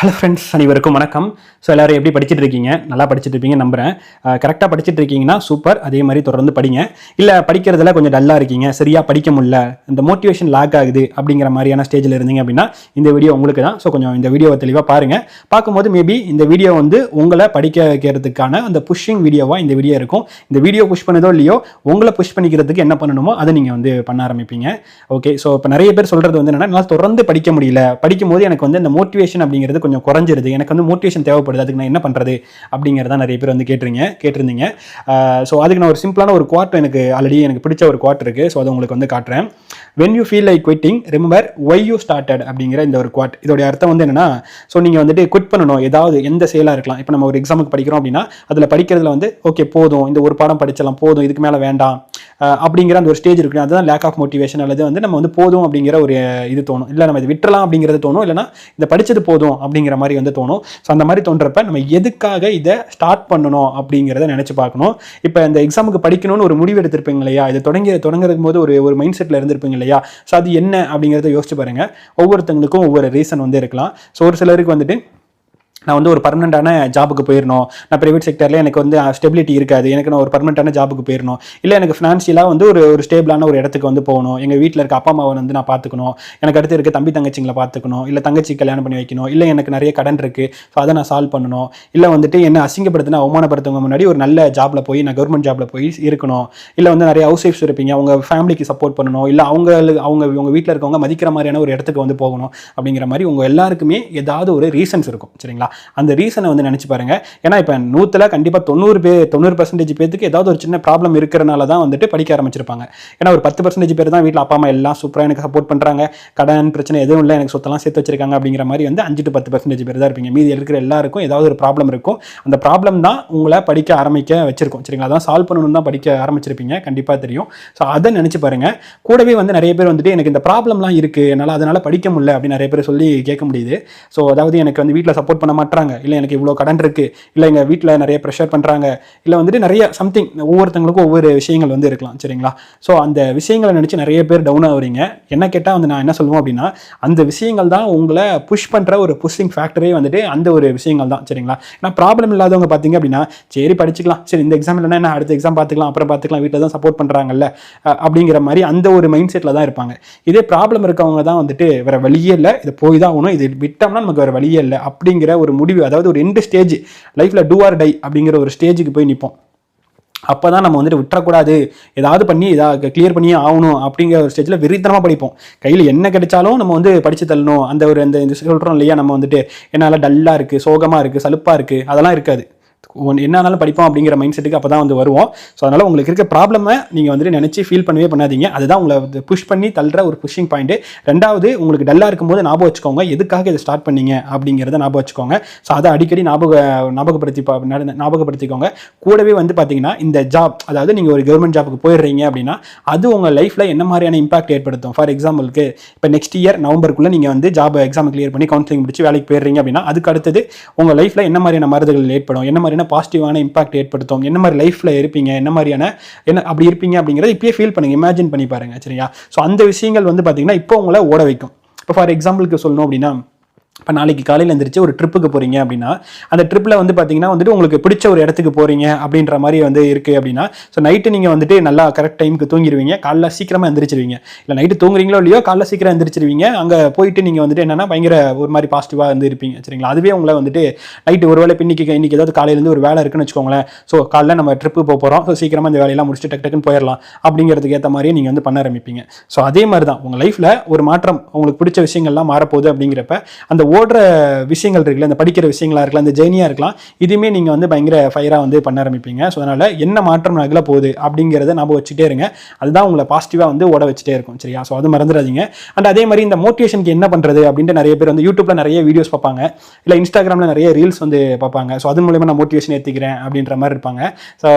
Hello friends அனைவருக்கும் வணக்கம். So எல்லாரும் எப்படி படிச்சுட்டு இருக்கீங்க நல்லா படிச்சுட்டு இருப்பீங்க நம்புறேன் கரெக்டாக படிச்சுட்டு இருக்கீங்கன்னா சூப்பர் அதே மாதிரி தொடர்ந்து படிங்க. இல்லை படிக்கிறதுல கொஞ்சம் டல்லாக இருக்கீங்க. சரியாக படிக்க முடியல. இந்த மோட்டிவேஷன் லாக் ஆகுது அப்படிங்கிற மாதிரியான ஸ்டேஜில் இருந்தீங்க அப்படின்னா இந்த வீடியோ உங்களுக்கு தான். ஸோ கொஞ்சம் இந்த வீடியோவை தெளிவாக பாருங்கள் பார்க்கும்போது மேபி இந்த வீடியோ வந்து உங்களை படிக்க வைக்கிறதுக்கான அந்த புஷ்ஷிங் வீடியோவாக இந்த வீடியோ இருக்கும். இந்த வீடியோ புஷ் பண்ணதோ இல்லையோ உங்களை புஷ் பண்ணிக்கிறதுக்கு என்ன பண்ணணுமோ அதை நீங்கள் வந்து பண்ண ஆரம்பிப்பீங்க. ஓகே ஸோ இப்போ நிறைய பேர் சொல்கிறது வந்து என்னென்னா என்னால் தொடர்ந்து படிக்க முடியல. படிக்கும்போது எனக்கு வந்து இந்த மோட்டிவேஷன் அப்படிங்கிறது கொஞ்சம் குறைஞ்சிருது. எனக்கு வந்து மோட்டிவேஷன் தேவைப்படுது. அதுக்கு நான் என்ன பண்ணுறது அப்படிங்கிறத நிறைய பேர் வந்து கேட்டிருங்க கேட்டிருந்தீங்க. ஸோ அதுக்கு நான் ஒரு சிம்பிளான ஒரு குவாட் எனக்கு ஆல்ரெடி எனக்கு பிடிச்ச ஒரு குவாட் இருக்குது ஸோ அதை உங்களுக்கு வந்து காட்டுறேன். When you feel like quitting remember why you started அப்படிங்கிற இந்த ஒரு குவாட் இதோடைய அர்த்தம் வந்து என்னன்னா ஸோ நீங்கள் வந்துட்டு குவிட் பண்ணணும். ஏதாவது எந்த செயலாக இருக்கலாம். இப்போ நம்ம ஒரு எக்ஸாமுக்கு படிக்கிறோம் அப்படின்னா அதில் படிக்கிறதுல வந்து ஓகே போதும். இந்த ஒரு பாடம் படிச்சலாம் போதும். இதுக்கு மேலே வேண்டாம். அப்படிங்கிற அந்த ஒரு ஸ்டேஜ் இருக்கு அதுதான் லேக் ஆஃப் மோட்டிவேஷன் அல்லது வந்து நம்ம வந்து போதும் அப்படிங்கிற ஒரு இது தோணும். இல்லை நம்ம இது விட்டுறலாம் அப்படிங்கிறது தோணும். இல்லைனா இந்த படிச்சது போதும் அப்படிங்கிற மாதிரி வந்து தோணும். ஸோ அந்த மாதிரி தோன்றப்ப நம்ம எதுக்காக இதை ஸ்டார்ட் பண்ணணும் அப்படிங்கிறத நினச்சி பார்க்கணும். இப்போ இந்த எக்ஸாமுக்கு படிக்கணும்னு ஒரு முடிவு எடுத்திருப்பீங்க இல்லையா? இது தொடங்கி தொடங்குறது போது ஒரு ஒரு மைண்ட் செட்டில் இருந்திருப்பீங்க இல்லையா? ஸோ அது என்ன அப்படிங்கிறத யோசிச்சு பாருங்கள் ஒவ்வொருத்தங்களுக்கும் ஒவ்வொரு ரீசன் வந்து இருக்கலாம். ஸோ ஒரு சிலருக்கு வந்துட்டு நான் வந்து ஒரு பர்மனெண்ட்டான ஜாபுக்கு போயிடணும் நான் ப்ரைவேட் செக்டரில் எனக்கு வந்து ஸ்டெபிலிட்டி இருக்காது. எனக்கு நான் ஒரு பர்மனெண்ட்டான ஜாபுக்கு போயிடணும் இல்லை எனக்கு ஃபினான்ஷியலாக வந்து ஒரு ஒரு ஸ்டேபிளான ஒரு இடத்துக்கு வந்து போகணும். எங்கள் வீட்டில் இருக்க அப்பா அம்மாவை வந்து நான் பார்த்துக்கணும். எனக்கு அடுத்து இருக்க தம்பி தங்கச்சிங்களை பார்த்துக்கணும். இல்லை தங்கச்சி கல்யாணம் பண்ணி வைக்கணும். இல்லை எனக்கு நிறைய கடன் இருக்குது ஸோ அதை நான் சால்வ் பண்ணணும். இல்லை வந்துட்டு என்ன அசிங்கப்படுத்தினா அவமானப்படுத்தவங்க முன்னாடி ஒரு நல்ல ஜாபில் போய் நான் கவர்மெண்ட் ஜாபில் போய் இருக்கணும். இல்லை வந்து நிறைய ஹவுஸ் ஒய்ஃப்ஸ் இருப்பீங்க. அவங்க ஃபேமிலிக்கு சப்போர்ட் பண்ணணும். இல்லை அவங்க அவங்க உங்கள் வீட்டில் இருக்கவங்க மதிக்கிற மாதிரியான ஒரு இடத்துக்கு வந்து போகணும். அப்படிங்கிற மாதிரி உங்கள் எல்லாருக்குமே ஏதாவது ஒரு ரீசன்ஸ் இருக்கும். சரிங்களா? அந்த ரீசனை வந்து நினச்சி பாருங்க. ஏன்னா இப்போ நூற்றில் கண்டிப்பாக தொண்ணூறு பேர் தொண்ணூறு பர்சன்டேஜ் பேருக்கு ஏதாவது ஒரு சின்ன ப்ராப்ளம் இருக்கிறனால தான் வந்துட்டு படிக்க ஆரம்பிச்சிருப்பாங்க. ஏன்னா ஒரு பத்து பர்சன்டேஜ் பேர் தான் வீட்டில் அப்பா அம்மா எல்லாம் சூப்பராக எனக்கு சப்போர்ட் பண்ணுறாங்க கடன் பிரச்சனை எதுவும் இல்லை எனக்கு சொத்தெல்லாம் சேர்த்து வச்சிருக்காங்க அப்படிங்கிற மாதிரி வந்து அஞ்சு டு பத்து பர்சன்டேஜ் பேர் தான் இருப்பீங்க. மீதி இருக்கிற எல்லாருக்கும் ஏதாவது ஒரு ப்ராப்ளம் இருக்கும். அந்த ப்ராப்ளம் தான் உங்களை படிக்க ஆரம்பிக்க வச்சிருக்கோம். சரிங்களா? அதான் சால்வ் பண்ணணும் தான் படிக்க ஆரம்பிச்சிருப்பீங்க. கண்டிப்பாக தெரியும். ஸோ அதை நினச்சி பாருங்கள் கூடவே வந்து நிறைய பேர் வந்துட்டு எனக்கு இந்த ப்ராப்ளம்லாம் இருக்குது என்னால் அதனால் படிக்க முடியல அப்படின்னு நிறைய பேர் சொல்லி கேட்க முடியுது. ஸோ அதாவது எனக்கு வந்து வீட்டில் சப்போர்ட் பண்ண மாட்டுறாங்க. இல்லை எனக்கு இவ்வளோ கடன் இருக்குது இல்லை எங்கள் வீட்டில் நிறைய ப்ரெஷர் பண்ணுறாங்க இல்லை வந்துட்டு நிறைய சம்திங் ஒவ்வொருத்தங்களுக்கும் ஒவ்வொரு விஷயங்கள் வந்து இருக்கலாம் சரிங்களா? ஸோ அந்த விஷயங்களை நினச்சி நிறைய பேர் டவுன் ஆகுறீங்க. என்ன கேட்டால் வந்து நான் என்ன சொல்லுவோம் அப்படின்னா அந்த விஷயங்கள் தான் உங்களை புஷ் பண்ணுற ஒரு புஷ்ஷிங் ஃபேக்டரே வந்துட்டு அந்த ஒரு விஷயங்கள் தான் சரிங்களா? ஏன்னா ப்ராப்ளம் இல்லாதவங்க பார்த்தீங்க அப்படின்னா சரி படிச்சுக்கலாம். சரி இந்த எக்ஸாம் இல்லைன்னா என்ன? அடுத்த எக்ஸாம் பார்த்துக்கலாம். அப்புறம் பார்த்துக்கலாம். வீட்டில் தான் சப்போர்ட் பண்ணுறாங்கல்ல அப்படிங்கிற மாதிரி அந்த ஒரு மைண்ட் செட்டில் தான் இருப்பாங்க. இதே ப்ராப்ளம் இருக்கவங்க தான் வந்துட்டு வேறு வழியே இல்லை. இது போய் தான் ஆகணும். இது விட்டோம்னா நமக்கு வேறு வழியே இல்லை அப்படிங்கிற ஒரு முடிவு அதாவது ஒரு எண்டு ஸ்டேஜ் லைஃப்பில் டூ ஆர் டை அப்படிங்கிற ஒரு ஸ்டேஜுக்கு போய் நிற்போம் அப்போ தான் நம்ம வந்துட்டு விட்டுறக்கூடாது. ஏதாவது பண்ணி ஏதாவது கிளியர் பண்ணியே ஆகணும் அப்படிங்கிற ஒரு ஸ்டேஜில் வெறித்தனமாக படிப்போம். கையில் என்ன கிடைச்சாலும் நம்ம வந்து படித்து தள்ளணும். அந்த ஒரு அந்த இந்த சொல்கிறோம் இல்லையா நம்ம வந்துட்டு என்னால் டல்லாக இருக்குது சோகமாக இருக்குது சலுப்பாக இருக்குது அதெல்லாம் இருக்காது. ஒன்று என்னாலும் படிப்போம் அப்படிங்கிற மைண்ட் செட்டுக்கு அப்போ தான் வந்து வருவோம். ஸோ அதனால் உங்களுக்கு இருக்க ப்ராப்ளமை நீங்கள் வந்துட்டு நினச்சி ஃபீல் பண்ணவே பண்ணாதீங்க. அதுதான் உங்களை புஷ் பண்ணி தள்ளுற ஒரு புஷிங் பாயிண்ட்டு ரெண்டாவது உங்களுக்கு டல்லாக இருக்கும்போது ஞாபகம் வச்சுக்கோங்க. எதுக்காக இதை ஸ்டார்ட் பண்ணீங்க அப்படிங்கிறத ஞாபகம் வச்சுக்கோங்க. ஸோ அதை அடிக்கடி ஞாபக ஞாபகப்படுத்தி ஞாபகப்படுத்திக்கோங்க. கூடவே வந்து பார்த்தீங்கன்னா இந்த ஜாப் அதாவது நீங்கள் ஒரு கவர்மெண்ட் ஜாபுக்கு போயிடுறீங்க அப்படின்னா அது உங்கள் லைஃப்பில் என்ன மாதிரியான இம்பாக்ட் ஏற்படுத்தும்? ஃபார் எக்ஸாம்பிளுக்கு இப்போ நெக்ஸ்ட் இயர் நவம்பருக்குள்ளே நீங்கள் வந்து ஜாப் எக்ஸாம் கிளியர் பண்ணி கவுன்சிலிங் முடிச்சு வேலைக்கு போயிடுறீங்க அப்படின்னா அதுக்கு அடுத்தது உங்கள் லைஃப்பில் என்ன மாதிரியான மருந்துகள் ஏற்படும்? என்ன மாதிரியான பாசிட்டிவான இம்பாக்ட் ஏற்படுத்தும்? என்ன மாதிரி லைஃப்பில் இருப்பீங்க? என்ன மாதிரியான என்ன அப்படி இருப்பீங்க அப்படிங்கிறத இப்பயே ஃபீல் பண்ணுங்க இமேஜின் பண்ணி பாருங்க சரியா? ஸோ அந்த விஷயங்கள் வந்து பார்த்தீங்கன்னா இப்போ உங்களை ஓட வைக்கும். இப்போ ஃபார் எக்ஸாம்பிளுக்கு சொல்லணும் அப்படின்னா இப்போ நாளைக்கு காலையில் எழுந்திரிச்சு ஒரு ட்ரிப்புக்கு போகிறீங்க அப்படின்னா அந்த ட்ரிப்பில் வந்து பார்த்தீங்கன்னா வந்துட்டு உங்களுக்கு பிடிச்ச ஒரு இடத்துக்கு போகிறீங்க அப்படின்ற மாதிரி வந்து இருக்குது அப்படின்னா ஸோ நைட்டு நீங்கள் வந்துட்டு நல்லா கரெக்ட் டைமுக்கு தூங்கிடுவீங்க காலைல சீக்கிரமாக எந்திரிச்சிருவீங்க. இல்லை நைட்டு தூங்குறீங்களோ இல்லையோ காலைல சீக்கிரம் எந்திரிச்சிருவீங்க. அங்கே போயிட்டு நீங்கள் வந்துட்டு என்னென்னா பயங்கர ஒரு மாதிரி பாசிட்டிவாக வந்து இருப்பீங்க. சரிங்களா? அதுவே உங்களை வந்துட்டு நைட்டு ஒரு வேலை பின்னிக்கு இன்னைக்கு ஏதாவது காலையிலேருந்து ஒரு வேலை இருக்குன்னு வச்சுக்கோங்களேன். ஸோ காலைல நம்ம ட்ரிப்பு போக போகிறோம் ஸோ சீக்கிரமாக இந்த வேலையெல்லாம் முடிச்சுட்டு டக்கு டக்குன்னு போயிடலாம் அப்படிங்கிறதுக்கு ஏற்ற மாதிரி நீங்கள் வந்து பண்ண ஆரம்பிப்பீங்க. ஸோ அதே மாதிரி தான் உங்கள் லைஃப்பில் ஒரு மாற்றம் உங்களுக்கு பிடிச்ச விஷயங்கள்லாம் மாறப்போகுது அப்படிங்கிறப்ப அந்த ஓடுற விஷயங்கள் இருக்குல்ல அந்த படிக்கிற விஷயங்களா இருக்கலாம் அந்த ஜெர்னியாக இருக்கலாம் இதுவுமே நீங்கள் வந்து பயங்கர ஃபயராக வந்து பண்ண ஆரம்பிப்பீங்க. ஸோ அதனால் என்ன மாற்றம் நகல போகுது அப்படிங்கிறத நம்ம வச்சுட்டே இருங்க. அதுதான் உங்களை பாசிட்டிவாக வந்து ஓட வச்சுட்டே இருக்கும் சரியா? ஸோ அது மறந்துடாதீங்க. அண்ட் அதே மாதிரி இந்த மோட்டிவேஷனுக்கு என்ன பண்ணுறது அப்படின்ட்டு நிறைய பேர் வந்து யூடியூப்பில் நிறைய வீடியோஸ் பார்ப்பாங்க. இல்லை இன்ஸ்டாகிராமில் நிறைய ரீல்ஸ் வந்து பார்ப்பாங்க. ஸோ அது மூலயமா நான் மோட்டிவேஷன் ஏற்றிக்கிறேன் அப்படின்ற மாதிரி இருப்பாங்க. ஸோ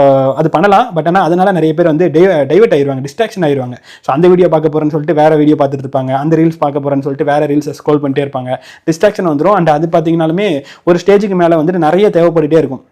அது பண்ணலாம். பட் ஆனால் அதனால் நிறைய பேர் வந்து டைவர்ட் ஆயிடுவாங்க டிஸ்ட்ராக்ஷன் ஆயிடுவாங்க ஸோ அந்த வீடியோ பார்க்க போகிறேன்னு சொல்லிட்டு வேறு வீடியோ பார்த்துட்டு இருப்பாங்க. அந்த ரீல்ஸ் பார்க்க போகிறேன்னு சொல்லிட்டு வேறு ரீல்ஸை ஸ்க்ரோல் பண்ணிட்டே இருப்பாங்க. டிஸ்ட்ராக்ஷன் வந்துடும் அண்ட் அது பார்த்தீங்கனாலுமே ஒரு ஸ்டேஜுக்கு மேலே வந்துட்டு நிறைய தேவைப்பட்டுட்டே இருக்கும்.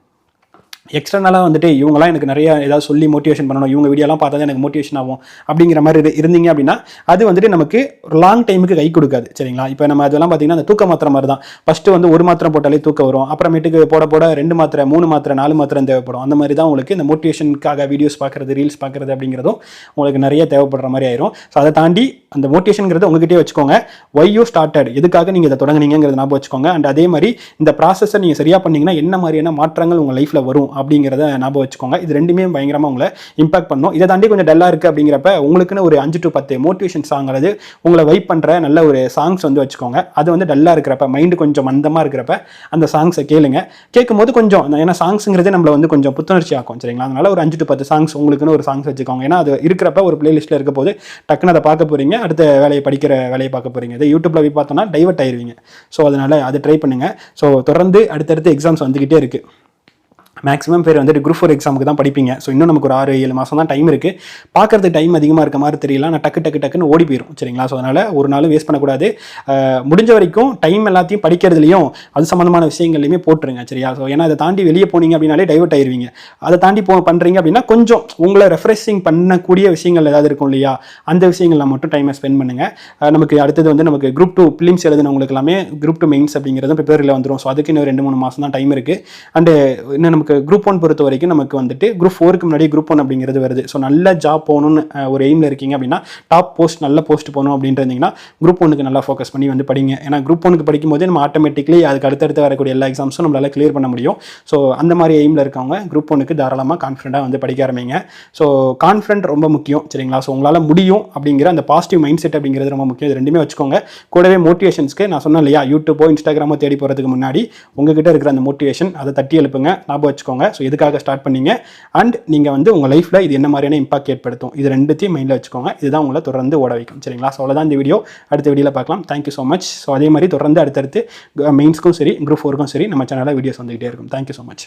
எக்ஸ்டர்னலாக வந்துட்டு இவங்கலாம் எனக்கு நிறைய ஏதாவது சொல்லி மோட்டிவேஷன் பண்ணணும். இவங்க வீடியோலாம் பார்த்தா தான் எனக்கு மோட்டிவேஷன் ஆகும் அப்படிங்கிற மாதிரி இருந்தீங்க அப்படின்னா அது வந்துட்டு நமக்கு லாங் டைமுக்கு கை கொடுக்காது. சரிங்களா? இப்போ நம்ம அதெல்லாம் பார்த்தீங்கன்னா அந்த தூக்க மாத்திரை மாதிரி தான். ஃபஸ்ட்டு வந்து ஒரு மாத்திரை போட்டாலே தூக்கம் வரும். அப்புறமேட்டுக்கு போட போட ரெண்டு மாத்திரை மூணு மாத்திரை நாலு மாத்திரை தேவைப்படும். அந்த மாதிரி தான் உங்களுக்கு இந்த மோட்டிவேஷனுக்காக வீடியோஸ் பார்க்குறது ரீல்ஸ் பார்க்குறது அப்படிங்கிறதும் உங்களுக்கு நிறைய தேவைப்படுற மாதிரி ஆயிரும். ஸோ அதை தாண்டி அந்த மோட்டிவேஷனுங்கிறத உங்ககிட்டயே வச்சுக்கோங்க. ஒய் யூ ஸ்டார்டட் எதுக்காக நீங்கள் இதை தொடங்குனீங்கிறத ஞாபகம் வச்சுக்கோங்க. அண்ட் அதே மாதிரி இந்த ப்ராசஸை நீங்கள் சரியாக பண்ணீங்கன்னா என்ன மாதிரியான மாற்றங்கள் உங்கள் லைஃப்பில் வரும் அப்படிங்கிறத ஞாபகம் வச்சுக்கோங்க. இது ரெண்டுமே பயங்கரமாக உங்களை இம்பாக்ட் பண்ணும். இதை தாண்டி கொஞ்சம் டல்லாக இருக்குது அப்படிங்கிறப்ப உங்களுக்குன்னு ஒரு அஞ்சு டு பத்து மோட்டிவேஷன் சாங் அல்லது உங்களை வைப் பண்ணுற நல்ல ஒரு சாங்ஸ் வந்து வச்சுக்கோங்க. அது வந்து டல்லாக இருக்கிறப்ப மைண்டு கொஞ்சம் மந்தமாக இருக்கிறப்ப அந்த சாங்ஸை கேளுங்க. கேட்கும்போது கொஞ்சம் ஏன்னா சாங்ஸுங்கிறதே நம்மளை வந்து கொஞ்சம் புத்துணர்ச்சி ஆக்கும் சரிங்களா? அதனால ஒரு அஞ்சு டு பத்து சாங்ஸ் உங்களுக்குன்னு ஒரு சாங்ஸ் வச்சுக்கோங்க. ஏன்னா அது இருக்கிறப்ப ஒரு பிளேலிஸ்ட்டில் இருக்க போது டக்குன்னு அதை பார்க்க போகிறீங்க அடுத்த வேலையை படிக்கிற வேலையை பார்க்க போகிறீங்க இதை யூடியூப்பில் போய் பார்த்தோன்னா டைவர்ட் ஆயிருவீங்க. ஸோ அதனால் அதை ட்ரை பண்ணுங்கள் ஸோ தொடர்ந்து அடுத்தடுத்து எக்ஸாம்ஸ் வந்துக்கிட்டே இருக்குது மேக்ஸிமம் பேர் வந்துட்டு குரூப் ஃபோர் எக்ஸாமுக்கு தான் படிப்பீங்க. ஸோ இன்னும் நமக்கு ஒரு ஆறு ஏழு மாதம் தான் டைம் இருக்குது பார்க்குறது டைம் அதிகமாக இருக்க மாதிரி தெரியல. நான் டக்கு டக்கு டக்குன்னு ஓடி போயிடும் சரிங்களா? ஸோ அதனால் ஒரு நாள் வேஸ்ட் பண்ணக்கூடாது. முடிஞ்ச வரைக்கும் டைம் எல்லாத்தையும் படிக்கிறதுலையும் அது சம்மந்தமான விஷயங்கள்லையுமே போட்டுருங்க. சரியா? ஸோ ஏன்னா அதை தாண்டி வெளியே போனீங்க அப்படின்னாலே டைவர்ட் ஆயிருவீங்க. அதை தாண்டி போ பண்ணுறீங்க அப்படின்னா கொஞ்சம் உங்களை ரெஃப்ரெஷிங் பண்ணக்கூடிய விஷயங்கள் ஏதாவது இருக்கும் இல்லையா? அந்த விஷயங்களில் மட்டும் டைமை ஸ்பெண்ட் பண்ணுங்கள் நமக்கு அடுத்தது வந்து நமக்கு குரூப் டூ ஃபிலிம்ஸ் எழுதுனவங்களுக்கு எல்லாமே குரூப் டூ மெயின்ஸ் அப்படிங்கிறது பிப்ரவரியில் வந்துடும் ஸோ அதுக்கு இன்னும் ரெண்டு மூணு மாதம் தான் டைம் இருக்குது அண்டு இன்னும் நமக்கு குரூப் ஒன் பொறுத்த வரைக்கும் நமக்கு வந்துட்டு குரூப் ஃபோருக்கு முன்னாடி குரூப் ஒன் அப்படிங்கிறது வருது. ஸோ நல்ல ஜாப் போகணும்னு ஒரு எய்மில் இருக்கீங்க அப்படின்னா டாப் போஸ்ட் நல்ல போஸ்ட் போகணும் அப்படின்ட்டு இருந்தீங்கன்னா குரூப் ஒனுக்கு நல்லா ஃபோக்கஸ் பண்ணி வந்து படிங்க. ஏன்னா குரூப் ஒனுக்கு படிக்கும்போது நம்ம ஆட்டோமேட்டிக்லி அதுக்கு அடுத்தடுத்து வரக்கூடிய எல்லா எக்ஸாம்ஸும் நம்மளால் கிளியர் பண்ண முடியும். ஸோ அந்த மாதிரி எய்மில் இருக்கவங்க குரூப் ஒனுக்கு தாராளமாக கான்ஃபிடண்ட்டாக வந்து படிக்க ஆரம்பிங்க. ஸோ கான்ஃபிடென்ட் ரொம்ப முக்கியம் சரிங்களா? ஸோ உங்களால் முடியும் அப்படிங்கிற அந்த பாசிட்டிவ் மைண்ட் செட் அப்படிங்கிறது ரொம்ப முக்கியம். இது ரெண்டுமே வச்சுக்கோங்க. கூடவே மோட்டிவேஷன்ஸ்க்கு நான் சொன்னேன் இல்லையா? யூடியூப்போ இன்ஸ்டாகிராமோ தேடி போகிறதுக்கு முன்னாடி உங்ககிட்ட இருக்கிற அந்த மோட்டிவேஷன் அதை தட்டி எழுப்புங்க. ஞாபகம் வச்சுக்கோங்க. ஸோ எதுக்காக ஸ்டார்ட் பண்ணீங்க? அண்ட் நீங்கள் வந்து உங்கள் லைஃப்பில் இது என்ன மாதிரியான இம்பாக்ட் ஏற்படுத்தும்? இது ரெண்டுத்தையும் மைண்டில் வச்சுக்கோங்க. இதுதான் உங்களை தொடர்ந்து ஓட வைக்கும். சரிங்களா? ஸோ அவ்வளோதான் இந்த வீடியோ அடுத்த வீடியோவில் பார்க்கலாம். தேங்க்யூ ஸோ மச் ஸோ அதே மாதிரி தொடர்ந்து அடுத்தடுத்து மெயின்ஸ்க்கும் சரி குரூப் ஃபோருக்கும் சரி நம்ம சேனலில் வீடியோஸ் வந்துகிட்டே இருக்கும். Thank you so much